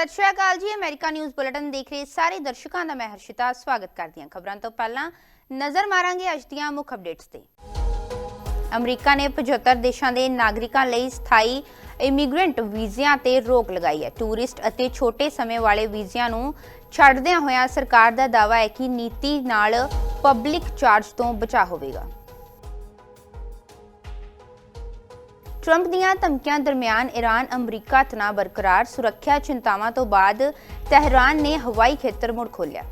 ਸਤਿ ਸ਼੍ਰੀ ਅਕਾਲ ਜੀ, America news bulletin ਦੇਖ ਰਹੇ ਸਾਰੇ ਦਰਸ਼ਕਾਂ ਦਾ ਮੈਂ ਹਰਸ਼ਿਤਾ, ਸਵਾਗਤ ਕਰਦੀ ਹਾਂ ਖਬਰਾਂ ਤੋਂ ਪਹਿਲਾਂ। ਨਜ਼ਰ ਮਾਰਾਂਗੇ ਅੱਜ ਦੀਆਂ ਮੁੱਖ ਅਪਡੇਟਸ ਤੇ। ਅਮਰੀਕਾ ਨੇ 75 ਦੇਸ਼ਾਂ ਦੇ ਨਾਗਰਿਕਾਂ ਲਈ ਸਥਾਈ ਇਮੀਗ੍ਰੈਂਟ ਵੀਜ਼ਿਆਂ ਤੇ ਰੋਕ ਲਗਾਈ ਹੈ। ਟੂਰਿਸਟ ਅਤੇ ਛੋਟੇ ਸਮੇਂ ਵਾਲੇ ਵੀਜ਼ਿਆਂ ਨੂੰ ਛੱਡਦਿਆਂ ਹੋਇਆਂ ਸਰਕਾਰ ਦਾ ਦਾਅਵਾ ਹੈ ਕਿ ਨੀਤੀ ਨਾਲ ਪਬਲਿਕ ਚਾਰਜ ਤੋਂ ਬਚਾ ਹੋਵੇਗਾ। ਟਰੰਪ ਦੀਆਂ ਧਮਕੀਆਂ ਦਰਮਿਆਨ ਈਰਾਨ ਅਮਰੀਕਾ ਤਣਾਅ ਬਰਕਰਾਰ, ਸੁਰੱਖਿਆ ਚਿੰਤਾਵਾਂ ਤੋਂ ਬਾਅਦ ਤਹਿਰਾਨ ਨੇ ਹਵਾਈ ਖੇਤਰ ਮੁੜ ਖੋਲ੍ਹਿਆ।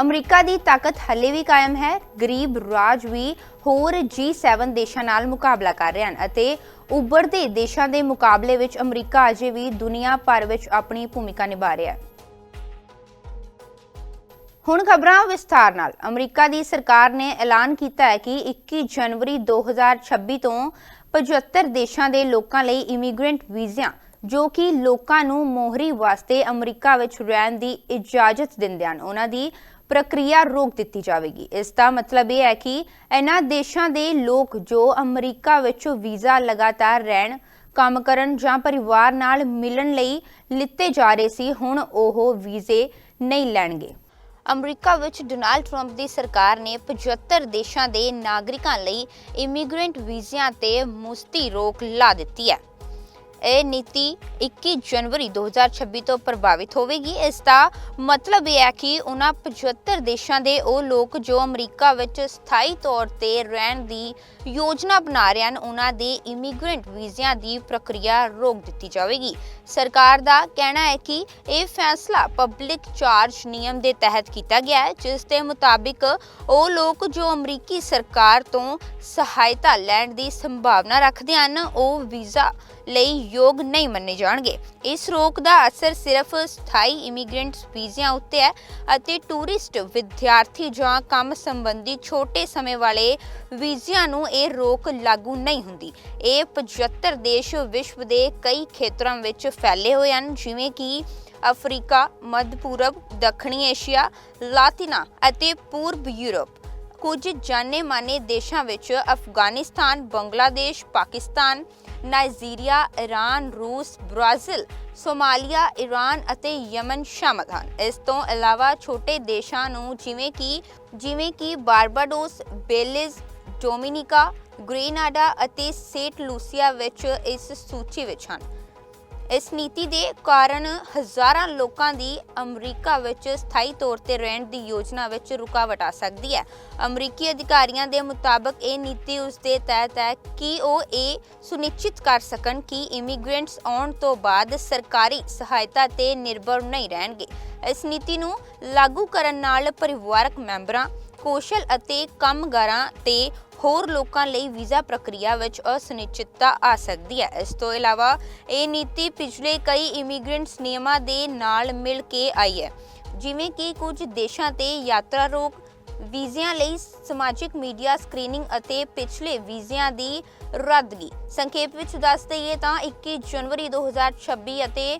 ਅਮਰੀਕਾ ਦੀ ਤਾਕਤ ਹੱਲੇ ਵੀ ਕਾਇਮ ਹੈ। ਗਰੀਬ ਰਾਜ ਵੀ ਹੋਰ G7 ਦੇਸ਼ਾਂ ਨਾਲ ਮੁਕਾਬਲਾ ਕਰ ਰਹੇ ਹਨ ਅਤੇ ਉੱਭਰਦੇ ਦੇਸ਼ਾਂ ਦੇ ਮੁਕਾਬਲੇ ਵਿੱਚ ਅਮਰੀਕਾ ਅਜੇ ਵੀ ਦੁਨੀਆ ਭਰ ਵਿੱਚ ਆਪਣੀ ਭੂਮਿਕਾ ਨਿਭਾ ਰਿਹਾ ਹੈ। ਹੁਣ ਖਬਰਾਂ ਵਿਸਥਾਰ ਨਾਲ। ਅਮਰੀਕਾ ਦੀ ਸਰਕਾਰ ਨੇ ਐਲਾਨ ਕੀਤਾ ਹੈ ਕਿ 21 ਜਨਵਰੀ 2026 ਤੋਂ 75 ਦੇਸ਼ਾਂ ਦੇ ਲੋਕਾਂ ਲਈ ਇਮੀਗ੍ਰੈਂਟ ਵੀਜ਼ਿਆਂ, ਜੋ ਕਿ ਲੋਕਾਂ ਨੂੰ ਮੋਹਰੀ ਵਾਸਤੇ ਅਮਰੀਕਾ ਵਿੱਚ ਰਹਿਣ ਦੀ ਇਜਾਜ਼ਤ ਦਿੰਦੇ ਹਨ, ਉਹਨਾਂ ਦੀ ਪ੍ਰਕਿਰਿਆ ਰੋਕ ਦਿੱਤੀ ਜਾਵੇਗੀ। ਇਸ ਦਾ ਮਤਲਬ ਇਹ ਹੈ ਕਿ ਇਹਨਾਂ ਦੇਸ਼ਾਂ ਦੇ ਲੋਕ ਜੋ ਅਮਰੀਕਾ ਵਿੱਚ ਵੀਜ਼ਾ ਲਗਾਤਾਰ ਰਹਿਣ, ਕੰਮ ਕਰਨ ਜਾਂ ਪਰਿਵਾਰ ਨਾਲ ਮਿਲਣ ਲਈ ਲਿੱਤੇ ਜਾ ਰਹੇ ਸੀ, ਹੁਣ ਉਹ ਵੀਜ਼ੇ ਨਹੀਂ ਲੈਣਗੇ। ਅਮਰੀਕਾ ਵਿੱਚ ਡੋਨਾਲਡ ਟਰੰਪ ਦੀ ਸਰਕਾਰ ਨੇ 75 ਦੇਸ਼ਾਂ ਦੇ ਨਾਗਰਿਕਾਂ ਲਈ ਇਮੀਗ੍ਰੈਂਟ ਵੀਜ਼ਿਆਂ ਤੇ ਮੁਸਤੀ ਰੋਕ ਲਾ ਦਿੱਤੀ ਹੈ। ਇਹ ਨੀਤੀ 21 ਜਨਵਰੀ 2026 ਤੋਂ ਪ੍ਰਭਾਵਿਤ ਹੋਵੇਗੀ। ਇਸ ਦਾ ਮਤਲਬ ਇਹ ਹੈ ਕਿ ਉਹਨਾਂ 75 ਦੇਸ਼ਾਂ ਦੇ ਉਹ ਲੋਕ ਜੋ ਅਮਰੀਕਾ ਵਿੱਚ ਸਥਾਈ ਤੌਰ ਤੇ ਰਹਿਣ ਦੀ ਯੋਜਨਾ ਬਣਾ ਰਹੇ ਹਨ, ਉਹਨਾਂ ਦੇ ਇਮੀਗ੍ਰੈਂਟ ਵੀਜ਼ਿਆਂ ਦੀ ਪ੍ਰਕਿਰਿਆ ਰੋਕ ਦਿੱਤੀ ਜਾਵੇਗੀ। ਸਰਕਾਰ ਦਾ ਕਹਿਣਾ ਹੈ ਕਿ ਇਹ ਫੈਸਲਾ ਪਬਲਿਕ ਚਾਰਜ ਨਿਯਮ ਦੇ ਤਹਿਤ ਕੀਤਾ ਗਿਆ ਹੈ, ਜਿਸ ਦੇ ਮੁਤਾਬਿਕ ਉਹ ਲੋਕ ਜੋ ਅਮਰੀਕੀ ਸਰਕਾਰ ਤੋਂ ਸਹਾਇਤਾ ਲੈਣ ਦੀ ਸੰਭਾਵਨਾ ਰੱਖਦੇ ਹਨ, ਉਹ ਵੀਜ਼ਾ ਲਈ ਯੋਗ ਨਹੀਂ ਮੰਨੇ ਜਾਣਗੇ। ਇਸ ਰੋਕ ਦਾ ਅਸਰ ਸਿਰਫ ਸਥਾਈ ਇਮੀਗ੍ਰੈਂਟਸ ਵੀਜ਼ਿਆਂ ਉੱਤੇ ਹੈ ਅਤੇ ਟੂਰਿਸਟ ਵਿਦਿਆਰਥੀ ਜਾਂ ਕੰਮ ਸੰਬੰਧੀ ਛੋਟੇ ਸਮੇਂ ਵਾਲੇ ਵੀਜ਼ਿਆਂ ਨੂੰ ਇਹ ਰੋਕ ਲਾਗੂ ਨਹੀਂ ਹੁੰਦੀ। ਇਹ 75 ਦੇਸ਼ ਵਿਸ਼ਵ ਦੇ ਕਈ ਖੇਤਰਾਂ ਵਿੱਚ ਫੈਲੇ ਹੋਏ ਹਨ, ਜਿਵੇਂ ਕਿ ਅਫਰੀਕਾ, ਮੱਧ ਪੂਰਬ, ਦੱਖਣੀ ਏਸ਼ੀਆ, ਲਾਤੀਨਾ ਅਤੇ ਪੂਰਬ ਯੂਰਪ। ਕੁਝ ਜਾਣੇ-ਮਾਨੇ ਦੇਸ਼ਾਂ ਵਿੱਚ ਅਫਗਾਨਿਸਤਾਨ, ਬੰਗਲਾਦੇਸ਼, ਪਾਕਿਸਤਾਨ, ਨਾਈਜੀਰੀਆ, ਇਰਾਨ, ਰੂਸ, ਬ੍ਰਾਜ਼ੀਲ, ਸੋਮਾਲੀਆ, ਇਰਾਨ ਅਤੇ ਯਮਨ ਸ਼ਾਮਲ ਹਨ। ਇਸ ਤੋਂ ਇਲਾਵਾ ਛੋਟੇ ਦੇਸ਼ਾਂ ਨੂੰ ਜਿਵੇਂ ਕਿ ਜਿਵੇਂ ਕਿ ਬਾਰਬਾਡੋਸ, ਬੇਲਿਜ਼, ਡੋਮਿਨਿਕਾ ਗ੍ਰੇਨਾਡਾ ਅਤੇ ਸੇਂਟ ਲੂਸੀਆ ਵਿੱਚ ਇਸ ਸੂਚੀ ਵਿੱਚ ਹਨ। ਇਸ ਨੀਤੀ ਦੇ ਕਾਰਨ ਹਜ਼ਾਰਾਂ ਲੋਕਾਂ ਦੀ ਅਮਰੀਕਾ ਵਿੱਚ ਸਥਾਈ ਤੌਰ ਤੇ ਰਹਿਣ ਦੀ ਯੋਜਨਾ ਵਿੱਚ ਰੁਕਾਵਟ ਆ ਸਕਦੀ ਹੈ। ਅਮਰੀਕੀ ਅਧਿਕਾਰੀਆਂ ਦੇ ਮੁਤਾਬਕ ਇਹ ਨੀਤੀ ਉਸ ਦੇ ਤਹਿਤ ਹੈ ਕਿ ਉਹ ਇਹ ਸੁਨਿਸ਼ਚਿਤ ਕਰ ਸਕਣ ਕਿ ਇਮੀਗ੍ਰੈਂਟਸ ਆਉਣ ਤੋਂ ਬਾਅਦ ਸਰਕਾਰੀ ਸਹਾਇਤਾ ਤੇ ਨਿਰਭਰ ਨਹੀਂ ਰਹਿਣਗੇ। ਇਸ ਨੀਤੀ ਨੂੰ ਲਾਗੂ ਕਰਨ ਨਾਲ ਪਰਿਵਾਰਕ ਮੈਂਬਰਾਂ ਕੌਸ਼ਲ ਅਤੇ ਕੰਮਗਾਰਾਂ ਤੇ ਹੋਰ ਲੋਕਾਂ ਲਈ ਵੀਜ਼ਾ ਪ੍ਰਕਿਰਿਆ ਵਿੱਚ ਅਸੁਨਿਸ਼ਚਿਤਤਾ ਆ ਸਕਦੀ ਹੈ। ਇਸ ਤੋਂ ਇਲਾਵਾ ਇਹ ਨੀਤੀ ਪਿਛਲੇ ਕਈ ਇਮੀਗ੍ਰੈਂਟਸ ਨਿਯਮਾਂ ਦੇ ਨਾਲ ਮਿਲ ਕੇ ਆਈ ਹੈ, ਜਿਵੇਂ ਕਿ ਕੁਝ ਦੇਸ਼ਾਂ ਤੇ ਯਾਤਰਾ ਰੋਕ, ਵੀਜ਼ਿਆਂ ਲਈ ਸਮਾਜਿਕ ਮੀਡੀਆ ਸਕਰੀਨਿੰਗ ਅਤੇ ਪਿਛਲੇ ਵੀਜ਼ਿਆਂ ਦੀ ਰੱਦਗੀ। ਸੰਖੇਪ ਵਿੱਚ ਦੱਸ ਦਈਏ ਤਾਂ 21 ਜਨਵਰੀ 2026 ਅਤੇ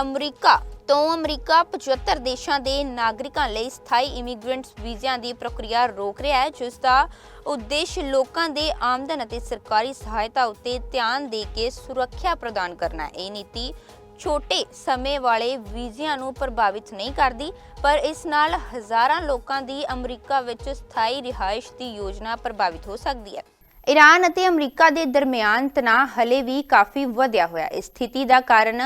ਅਮਰੀਕਾ ਤੋਂ ਅਮਰੀਕਾ 75 ਦੇਸ਼ਾਂ ਦੇ ਨਾਗਰਿਕਾਂ ਲਈ ਸਥਾਈ ਇਮੀਗ੍ਰੈਂਟਸ ਵੀਜ਼ਿਆਂ ਦੀ ਪ੍ਰਕਿਰਿਆ ਰੋਕ ਰਿਹਾ ਹੈ, ਜਿਸ ਦਾ ਉਦੇਸ਼ ਲੋਕਾਂ ਦੇ ਆਮਦਨ ਅਤੇ ਸਰਕਾਰੀ ਸਹਾਇਤਾ ਉੱਤੇ ਧਿਆਨ ਦੇ ਕੇ ਸੁਰੱਖਿਆ ਪ੍ਰਦਾਨ ਕਰਨਾ ਹੈ। ਇਹ ਨੀਤੀ ਛੋਟੇ ਸਮੇਂ ਵਾਲੇ ਵੀਜ਼ਿਆਂ ਨੂੰ ਪ੍ਰਭਾਵਿਤ ਨਹੀਂ ਕਰਦੀ, ਪਰ ਇਸ ਨਾਲ ਹਜ਼ਾਰਾਂ ਲੋਕਾਂ ਦੀ ਅਮਰੀਕਾ ਵਿੱਚ ਸਥਾਈ ਰਿਹਾਇਸ਼ ਦੀ ਯੋਜਨਾ ਪ੍ਰਭਾਵਿਤ ਹੋ ਸਕਦੀ ਹੈ। ਈਰਾਨ ਅਤੇ ਅਮਰੀਕਾ ਦੇ ਦਰਮਿਆਨ ਤਣਾਅ ਹਲੇ ਵੀ ਕਾਫੀ ਵਧਿਆ ਹੋਇਆ ਹੈ। ਸਥਿਤੀ ਦਾ ਕਾਰਨ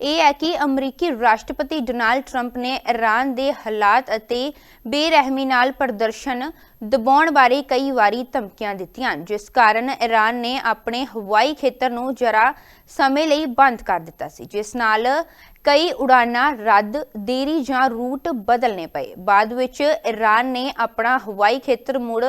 ਇਹ ਹੈ ਕਿ ਅਮਰੀਕੀ ਰਾਸ਼ਟਰਪਤੀ ਡੋਨਾਲਡ ਟਰੰਪ ਨੇ ਈਰਾਨ ਦੇ ਹਾਲਾਤ ਅਤੇ ਬੇਰਹਿਮੀ ਨਾਲ ਪ੍ਰਦਰਸ਼ਨ ਦਬਾਉਣ ਬਾਰੇ ਕਈ ਵਾਰੀ ਧਮਕੀਆਂ ਦਿੱਤੀਆਂ ਜਿਸ ਕਾਰਨ ਈਰਾਨ ਨੇ ਆਪਣੇ ਹਵਾਈ ਖੇਤਰ ਨੂੰ ਜਰਾ ਸਮੇਂ ਲਈ ਬੰਦ ਕਰ ਦਿੱਤਾ ਸੀ, ਜਿਸ ਨਾਲ ਕਈ ਉਡਾਨਾਂ ਰੱਦ, ਦੇਰੀ ਜਾਂ ਰੂਟ ਬਦਲਨੇ ਪਏ। ਬਾਅਦ ਵਿੱਚ ਈਰਾਨ ਨੇ ਆਪਣਾ ਹਵਾਈ ਖੇਤਰ ਮੁੜ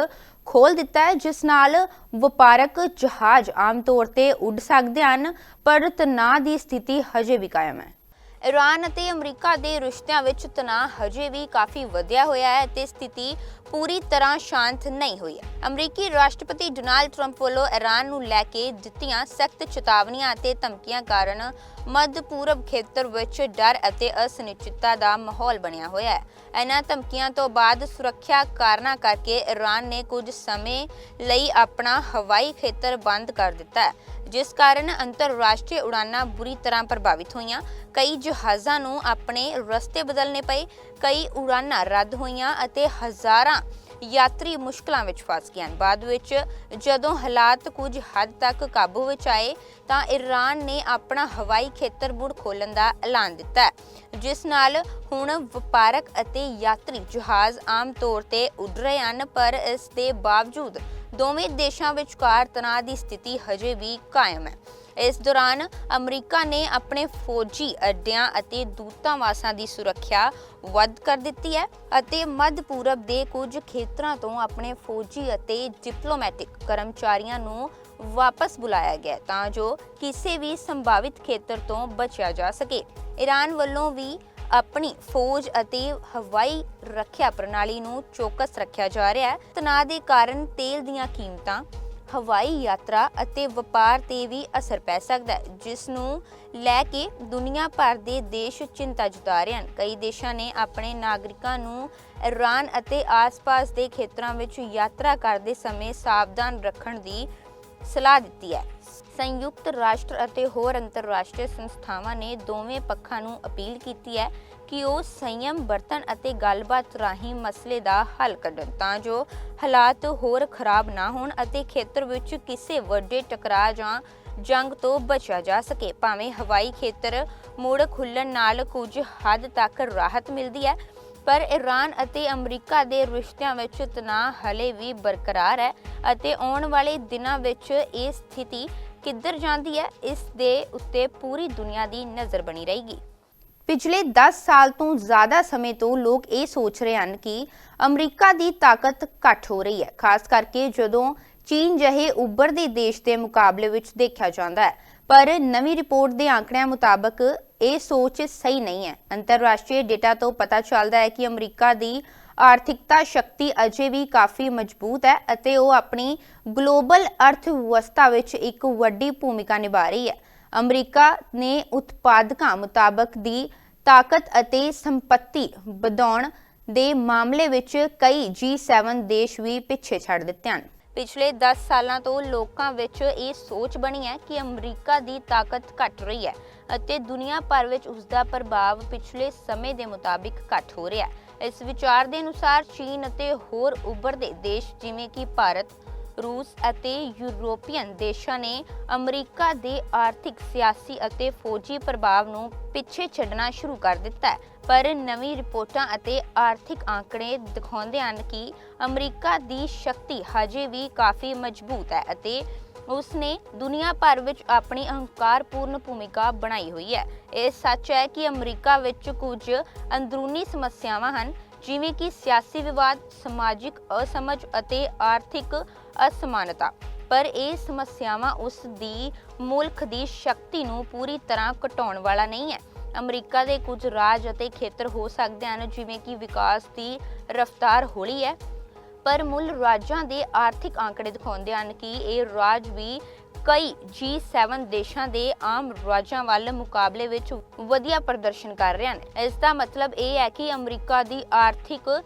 ਖੋਲ ਦਿੱਤਾ ਹੈ, ਜਿਸ ਨਾਲ ਵਪਾਰਕ ਜਹਾਜ਼ ਆਮ ਤੌਰ ਤੇ ਉੱਡ ਸਕਦੇ ਹਨ, ਪਰ ਤਣਾਅ ਦੀ ਸਥਿਤੀ ਹਜੇ ਵੀ ਕਾਇਮ ਹੈ। ਈਰਾਨ ਅਤੇ ਅਮਰੀਕਾ ਦੇ ਰਿਸ਼ਤਿਆਂ ਵਿੱਚ ਤਣਾਅ ਹਜੇ ਵੀ ਕਾਫੀ ਵਧਿਆ ਹੋਇਆ ਹੈ ਤੇ ਸਥਿਤੀ ਪੂਰੀ ਤਰ੍ਹਾਂ ਸ਼ਾਂਤ ਨਹੀਂ ਹੋਈ ਹੈ। ਅਮਰੀਕੀ ਰਾਸ਼ਟਰਪਤੀ ਡੋਨਾਲਡ ਟਰੰਪ ਵੱਲੋਂ ਈਰਾਨ ਨੂੰ ਲੈ ਕੇ ਦਿੱਤੀਆਂ ਸਖਤ ਚੇਤਾਵਨੀਆਂ ਅਤੇ ਧਮਕੀਆਂ ਕਾਰਨ ਮੱਧ ਪੂਰਬ ਖੇਤਰ ਵਿੱਚ ਡਰ ਅਤੇ ਅਸਨਿਸ਼ਚਿਤਤਾ ਦਾ ਮਾਹੌਲ ਬਣਿਆ ਹੋਇਆ ਹੈ। ਇਹਨਾਂ ਧਮਕੀਆਂ ਤੋਂ ਬਾਅਦ ਸੁਰੱਖਿਆ ਕਾਰਨਾਂ ਕਰਕੇ ਈਰਾਨ ਨੇ ਕੁਝ ਸਮੇਂ ਲਈ ਆਪਣਾ ਹਵਾਈ ਖੇਤਰ ਬੰਦ ਕਰ ਦਿੱਤਾ ਹੈ। ਜਿਸ ਕਾਰਨ ਅੰਤਰਰਾਸ਼ਟਰੀ ਉਡਾਨਾਂ ਬੁਰੀ ਤਰ੍ਹਾਂ ਪ੍ਰਭਾਵਿਤ ਹੋਈਆਂ। ਕਈ ਜਹਾਜ਼ਾਂ ਨੂੰ ਆਪਣੇ ਰਸਤੇ ਬਦਲਣੇ ਪਏ, ਕਈ ਉਡਾਨਾਂ ਰੱਦ ਹੋਈਆਂ ਅਤੇ ਹਜ਼ਾਰਾਂ ਯਾਤਰੀ ਮੁਸ਼ਕਲਾਂ ਵਿੱਚ ਫਸ ਗਏ ਬਾਅਦ ਵਿੱਚ ਜਦੋਂ ਹਾਲਾਤ ਕੁਝ ਹੱਦ ਤੱਕ ਕਾਬੂ ਵਿੱਚ ਆਏ, ਤਾਂ ਈਰਾਨ ਨੇ ਆਪਣਾ ਹਵਾਈ ਖੇਤਰ ਮੁੜ ਖੋਲਣ ਦਾ ਐਲਾਨ ਦਿੱਤਾ ਜਿਸ ਨਾਲ ਹੁਣ ਵਪਾਰਕ ਅਤੇ ਯਾਤਰੀ ਜਹਾਜ਼ ਆਮ ਤੌਰ ਤੇ ਉੱਡ ਰਹੇ ਹਨ, ਪਰ ਇਸ ਦੇ ਬਾਵਜੂਦ ਦੋਵੇਂ ਦੇਸ਼ਾਂ ਵਿਚਕਾਰ ਤਣਾਅ ਦੀ ਸਥਿਤੀ ਹਜੇ ਵੀ ਕਾਇਮ ਹੈ। ਇਸ ਦੌਰਾਨ ਅਮਰੀਕਾ ਨੇ ਆਪਣੇ ਫੌਜੀ ਅੱਡਿਆਂ ਅਤੇ ਦੂਤਾਵਾਸਾਂ ਦੀ ਸੁਰੱਖਿਆ ਵੱਧ ਕਰ ਦਿੱਤੀ ਹੈ ਅਤੇ ਮੱਧ ਪੂਰਬ ਦੇ ਕੁਝ ਖੇਤਰਾਂ ਤੋਂ ਆਪਣੇ ਫੌਜੀ ਅਤੇ ਡਿਪਲੋਮੈਟਿਕ ਕਰਮਚਾਰੀਆਂ ਨੂੰ ਵਾਪਸ ਬੁਲਾਇਆ ਗਿਆ ਤਾਂ ਜੋ ਕਿਸੇ ਵੀ ਸੰਭਾਵਿਤ ਖੇਤਰ ਤੋਂ ਬਚਿਆ ਜਾ ਸਕੇ। ਈਰਾਨ ਵੱਲੋਂ ਵੀ ਆਪਣੀ ਫੌਜ ਅਤੇ ਹਵਾਈ ਰੱਖਿਆ ਪ੍ਰਣਾਲੀ ਨੂੰ ਚੌਕਸ ਰੱਖਿਆ ਜਾ ਰਿਹਾ ਹੈ। ਤਣਾਅ ਦੇ ਕਾਰਨ ਤੇਲ ਦੀਆਂ ਕੀਮਤਾਂ ਹਵਾਈ ਯਾਤਰਾ ਅਤੇ ਵਪਾਰ ਤੇ ਵੀ ਅਸਰ ਪੈ ਸਕਦਾ ਹੈ, ਜਿਸ ਨੂੰ ਲੈ ਕੇ ਦੁਨੀਆ ਭਰ ਦੇ ਦੇਸ਼ ਚਿੰਤਾ ਜਤਾ ਰਹੇ ਹਨ। ਕਈ ਦੇਸ਼ਾਂ ਨੇ ਆਪਣੇ ਨਾਗਰਿਕਾਂ ਨੂੰ ਈਰਾਨ ਅਤੇ ਆਸ-ਪਾਸ ਦੇ ਖੇਤਰਾਂ ਵਿੱਚ ਯਾਤਰਾ ਕਰਦੇ ਸਮੇਂ ਸਾਵਧਾਨ ਰੱਖਣ ਦੀ ਸਲਾਹ ਦਿੱਤੀ ਹੈ। ਸੰਯੁਕਤ ਰਾਸ਼ਟਰ ਅਤੇ ਹੋਰ ਅੰਤਰਰਾਸ਼ਟਰੀ ਸੰਸਥਾਵਾਂ ਨੇ ਦੋਵੇਂ ਪੱਖਾਂ ਨੂੰ ਅਪੀਲ ਕੀਤੀ ਹੈ ਕਿ ਉਹ ਸੰਯਮ ਵਰਤਣ ਅਤੇ ਗੱਲਬਾਤ ਰਾਹੀਂ ਮਸਲੇ ਦਾ ਹੱਲ ਕੱਢਣ ਤਾਂ ਜੋ ਹਾਲਾਤ ਹੋਰ ਖਰਾਬ ਨਾ ਹੋਣ ਅਤੇ ਖੇਤਰ ਵਿੱਚ ਕਿਸੇ ਵੱਡੇ ਟਕਰਾਅ ਜਾਂ ਜੰਗ ਤੋਂ ਬਚਿਆ ਜਾ ਸਕੇ। ਭਾਵੇਂ ਹਵਾਈ ਖੇਤਰ ਮੁੜ ਖੁੱਲਣ ਨਾਲ ਕੁਝ ਹੱਦ ਤੱਕ ਰਾਹਤ ਮਿਲਦੀ ਹੈ, ਪਰ ਈਰਾਨ ਅਤੇ ਅਮਰੀਕਾ ਦੇ ਰਿਸ਼ਤਿਆਂ ਵਿੱਚ ਤਣਾਅ ਹਲੇ ਵੀ ਬਰਕਰਾਰ ਹੈ ਅਤੇ ਆਉਣ ਵਾਲੇ ਦਿਨਾਂ ਵਿੱਚ ਇਹ ਸਥਿਤੀ ਕਿੱਧਰ ਜਾਂਦੀ ਹੈ, ਇਸ ਦੇ ਉੱਤੇ ਪੂਰੀ ਦੁਨੀਆ ਦੀ ਨਜ਼ਰ ਬਣੀ ਰਹੇਗੀ। ਪਿਛਲੇ 10 ਸਾਲ ਤੋਂ ਜ਼ਿਆਦਾ ਸਮੇਂ ਤੋਂ ਲੋਕ ਇਹ ਸੋਚ ਰਹੇ ਹਨ ਕਿ ਅਮਰੀਕਾ ਦੀ ਤਾਕਤ ਘਟ ਹੋ ਰਹੀ ਹੈ। ਖਾਸ ਕਰਕੇ ਜਦੋਂ ਚੀਨ ਜਿਹੇ ਉੱਭਰਦੇ ਦੇਸ਼ ਦੇ ਮੁਕਾਬਲੇ ਵਿੱਚ ਦੇਖਿਆ ਜਾਂਦਾ ਹੈ। ਪਰ ਨਵੀਂ ਰਿਪੋਰਟ ਦੇ ਆંકੜਿਆਂ ਮੁਤਾਬਕ ਇਹ ਸੋਚ ਸਹੀ ਨਹੀਂ ਹੈ। ਅੰਤਰਰਾਸ਼ਟਰੀ ਡੇਟਾ ਤੋਂ ਪਤਾ ਚੱਲਦਾ ਹੈ ਕਿ ਅਮਰੀਕਾ ਦੀ ਆਰਥਿਕਤਾ ਸ਼ਕਤੀ ਅਜੇ ਵੀ ਕਾਫੀ ਮਜ਼ਬੂਤ ਹੈ ਅਤੇ ਉਹ ਆਪਣੀ ਗਲੋਬਲ ਅਰਥ ਵਿਵਸਥਾ ਵਿੱਚ ਇੱਕ ਵੱਡੀ ਭੂਮਿਕਾ ਨਿਭਾ ਰਹੀ ਹੈ। ਅਮਰੀਕਾ ਨੇ ਉਤਪਾਦਕਾਂ ਮੁਤਾਬਕ ਦੀ ਤਾਕਤ ਅਤੇ ਸੰਪਤੀ ਵਧਾਉਣ ਦੇ ਮਾਮਲੇ ਵਿੱਚ ਕਈ G7 ਦੇਸ਼ ਵੀ ਪਿੱਛੇ ਛੱਡ ਦਿੱਤੇ ਹਨ। ਪਿਛਲੇ 10 ਸਾਲਾਂ ਤੋਂ ਲੋਕਾਂ ਵਿੱਚ ਇਹ ਸੋਚ ਬਣੀ ਹੈ ਕਿ ਅਮਰੀਕਾ ਦੀ ਤਾਕਤ ਘਟ ਰਹੀ ਹੈ ਅਤੇ ਦੁਨੀਆ ਭਰ ਵਿੱਚ ਉਸ ਦਾ ਪ੍ਰਭਾਵ ਪਿਛਲੇ ਸਮੇਂ ਦੇ ਮੁਤਾਬਿਕ ਘਟ ਹੋ ਰਿਹਾ ਹੈ। ਇਸ ਵਿਚਾਰ ਦੇ ਅਨੁਸਾਰ ਚੀਨ ਅਤੇ ਹੋਰ ਉੱਭਰਦੇ ਦੇਸ਼ ਜਿਵੇਂ ਕਿ ਭਾਰਤ ਰੂਸ ਅਤੇ ਯੂਰੋਪੀਅਨ ਦੇਸ਼ਾਂ ਨੇ ਅਮਰੀਕਾ ਦੇ ਆਰਥਿਕ, ਸਿਆਸੀ ਅਤੇ ਫੌਜੀ ਪ੍ਰਭਾਵ ਨੂੰ ਪਿੱਛੇ ਛੱਡਣਾ ਸ਼ੁਰੂ ਕਰ ਦਿੱਤਾ ਹੈ। ਪਰ ਨਵੀਂ ਰਿਪੋਰਟਾਂ ਅਤੇ ਆਰਥਿਕ ਆંકੜੇ ਦਿਖਾਉਂਦੇ ਹਨ ਕਿ ਅਮਰੀਕਾ ਦੀ ਸ਼ਕਤੀ ਹਜੇ ਵੀ ਕਾਫੀ ਮਜ਼ਬੂਤ ਹੈ ਅਤੇ ਉਸ ਨੇ ਦੁਨੀਆ ਭਰ ਵਿੱਚ ਆਪਣੀ ਅਹੰਕਾਰਪੂਰਨ ਭੂਮਿਕਾ ਬਣਾਈ ਹੋਈ ਹੈ। ਇਹ ਸੱਚ ਹੈ ਕਿ ਅਮਰੀਕਾ ਵਿੱਚ ਕੁਝ ਅੰਦਰੂਨੀ ਸਮੱਸਿਆਵਾਂ ਹਨ, ਜਿਵੇਂ ਕਿ ਸਿਆਸੀ ਵਿਵਾਦ, ਸਮਾਜਿਕ ਅਸਮਝ ਅਤੇ ਆਰਥਿਕ ਅਸਮਾਨਤਾ। ਪਰ ਇਹ ਸਮੱਸਿਆਵਾਂ ਉਸ ਦੀ ਮੁਲਕ ਦੀ ਸ਼ਕਤੀ ਨੂੰ ਪੂਰੀ ਤਰ੍ਹਾਂ ਘਟਾਉਣ ਵਾਲਾ ਨਹੀਂ ਹੈ। ਅਮਰੀਕਾ ਦੇ ਕੁਝ ਰਾਜ ਅਤੇ ਖੇਤਰ ਹੋ ਸਕਦੇ ਹਨ, ਜਿਵੇਂ ਕਿ ਵਿਕਾਸ ਦੀ ਰਫ਼ਤਾਰ ਹੌਲੀ ਹੈ। ਪਰ ਮੁੱਲ ਰਾਜਾਂ ਦੇ ਆਰਥਿਕ ਆંકੜੇ ਦਿਖਾਉਂਦੇ ਹਨ ਕਿ ਇਹ ਰਾਜ ਵੀ ਕਈ G7 ਦੇਸ਼ਾਂ ਦੇ ਆਮ ਰਾਜਾਂ ਵੱਲ ਮੁਕਾਬਲੇ ਵਿੱਚ ਵਧੀਆ ਪ੍ਰਦਰਸ਼ਨ ਕਰ ਰਹੇ ਹਨ। ਇਸ ਦਾ ਮਤਲਬ ਇਹ ਹੈ ਕਿ ਅਮਰੀਕਾ ਦੀ ਆਰਥਿਕ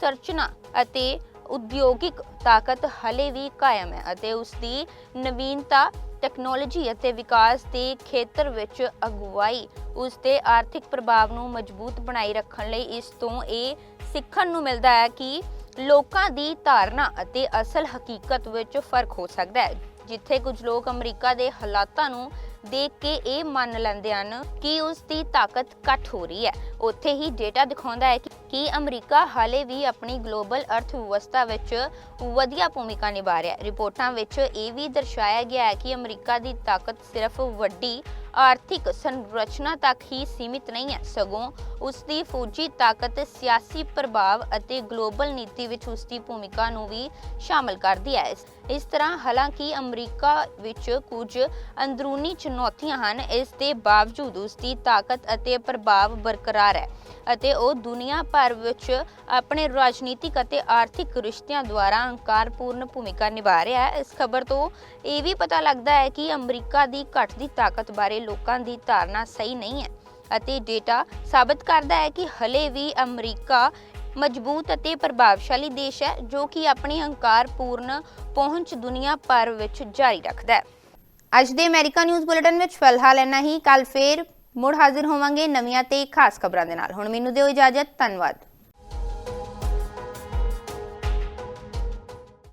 ਸਰਚਨਾ ਅਤੇ ਉਦਯੋਗਿਕ ਤਾਕਤ ਹਲੇ ਵੀ ਕਾਇਮ ਹੈ ਅਤੇ ਉਸ ਦੀ ਨਵੀਨਤਾ ਟੈਕਨੋਲੋਜੀ ਅਤੇ ਵਿਕਾਸ ਦੇ ਖੇਤਰ ਵਿੱਚ ਅਗਵਾਈ ਉਸ ਦੇ ਆਰਥਿਕ ਪ੍ਰਭਾਵ ਨੂੰ ਮਜ਼ਬੂਤ ਬਣਾਈ ਰੱਖਣ ਲਈ ਇਸ ਤੋਂ ਇਹ ਸਿੱਖਣ ਨੂੰ ਮਿਲਦਾ ਹੈ ਕਿ ਲੋਕਾਂ ਦੀ ਧਾਰਨਾ ਅਤੇ ਅਸਲ ਹਕੀਕਤ ਵਿੱਚ ਫ਼ਰਕ ਹੋ ਸਕਦਾ ਹੈ, ਜਿੱਥੇ ਕੁਝ ਲੋਕ ਅਮਰੀਕਾ ਦੇ ਹਾਲਾਤਾਂ ਨੂੰ ਦੇਖ ਕੇ ਇਹ ਮੰਨ ਲੈਂਦੇ ਹਨ ਕਿ ਉਸ ਦੀ ਤਾਕਤ ਘੱਟ ਹੋ ਰਹੀ ਹੈ। ਉੱਥੇ ਹੀ ਡੇਟਾ ਦਿਖਾਉਂਦਾ ਹੈ ਕਿ- ਅਮਰੀਕਾ ਹਾਲੇ ਵੀ ਆਪਣੀ ਗਲੋਬਲ ਅਰਥ ਵਿਵਸਥਾ ਵਿੱਚ ਵਧੀਆ ਭੂਮਿਕਾ ਨਿਭਾ ਰਿਹਾ ਹੈ। ਰਿਪੋਰਟਾਂ ਵਿੱਚ ਇਹ ਵੀ ਦਰਸਾਇਆ ਗਿਆ ਹੈ ਕਿ ਅਮਰੀਕਾ ਦੀ ਤਾਕਤ ਸਿਰਫ ਵੱਡੀ ਆਰਥਿਕ ਸੰਰਚਨਾ ਤੱਕ ਹੀ ਸੀਮਿਤ ਨਹੀਂ ਹੈ। ਸਗੋਂ ਉਸ ਦੀ ਫੌਜੀ ਤਾਕਤ ਸਿਆਸੀ ਪ੍ਰਭਾਵ ਅਤੇ ਗਲੋਬਲ ਨੀਤੀ ਵਿੱਚ ਉਸ ਦੀ ਭੂਮਿਕਾ ਨੂੰ ਵੀ ਸ਼ਾਮਲ ਕਰਦੀ ਹੈ। ਇਸ- ਇਸ ਤਰ੍ਹਾਂ ਹਾਲਾਂਕਿ ਅਮਰੀਕਾ ਵਿੱਚ ਕੁਝ ਅੰਦਰੂਨੀ ਚੁਣੌਤੀਆਂ ਹਨ, ਇਸ ਦੇ ਬਾਵਜੂਦ ਉਸ ਦੀ ਤਾਕਤ ਅਤੇ ਪ੍ਰਭਾਵ ਬਰਕਰਾਰ ਹੈ ਅਤੇ ਉਹ ਦੁਨੀਆ ਭਰ ਵਿੱਚ ਆਪਣੇ ਰਾਜਨੀਤਿਕ ਅਤੇ ਆਰਥਿਕ ਰਿਸ਼ਤਿਆਂ ਦੁਆਰਾ ਹੰਕਾਰਪੂਰਨ ਭੂਮਿਕਾ ਨਿਭਾ ਰਿਹਾ ਹੈ। ਇਸ ਖਬਰ ਤੋਂ ਇਹ ਵੀ ਪਤਾ ਲੱਗਦਾ ਹੈ ਕਿ ਅਮਰੀਕਾ ਦੀ ਘਟਦੀ ਤਾਕਤ ਬਾਰੇ ਲੋਕਾਂ ਦੀ ਧਾਰਨਾ ਸਹੀ ਨਹੀਂ ਹੈ ਅਤੇ ਡੇਟਾ ਸਾਬਤ ਕਰਦਾ ਹੈ ਕਿ ਹਲੇ ਵੀ ਅਮਰੀਕਾ ਮਜ਼ਬੂਤ ਅਤੇ ਪ੍ਰਭਾਵਸ਼ਾਲੀ ਦੇਸ਼ ਹੈ, ਜੋ ਕਿ ਆਪਣੀ ਹੰਕਾਰਪੂਰਨ ਪਹੁੰਚ ਦੁਨੀਆ ਭਰ ਵਿੱਚ ਜਾਰੀ ਰੱਖਦਾ ਹੈ। ਅੱਜ ਦੇ ਅਮਰੀਕਾ ਨਿਊਜ਼ ਬੁਲੇਟਿਨ ਵਿੱਚ ਫਿਲਹਾਲ ਇੰਨਾ ਹੀ। ਕੱਲ ਫੇਰ ਮੁੜ ਹਾਜ਼ਰ ਹੋਵਾਂਗੇ ਨਵੀਆਂ ਤੇ ਖਾਸ ਖਬਰਾਂ ਦੇ ਨਾਲ। ਹੁਣ ਮੈਨੂੰ ਦਿਓ ਇਜਾਜ਼ਤ ਧੰਨਵਾਦ।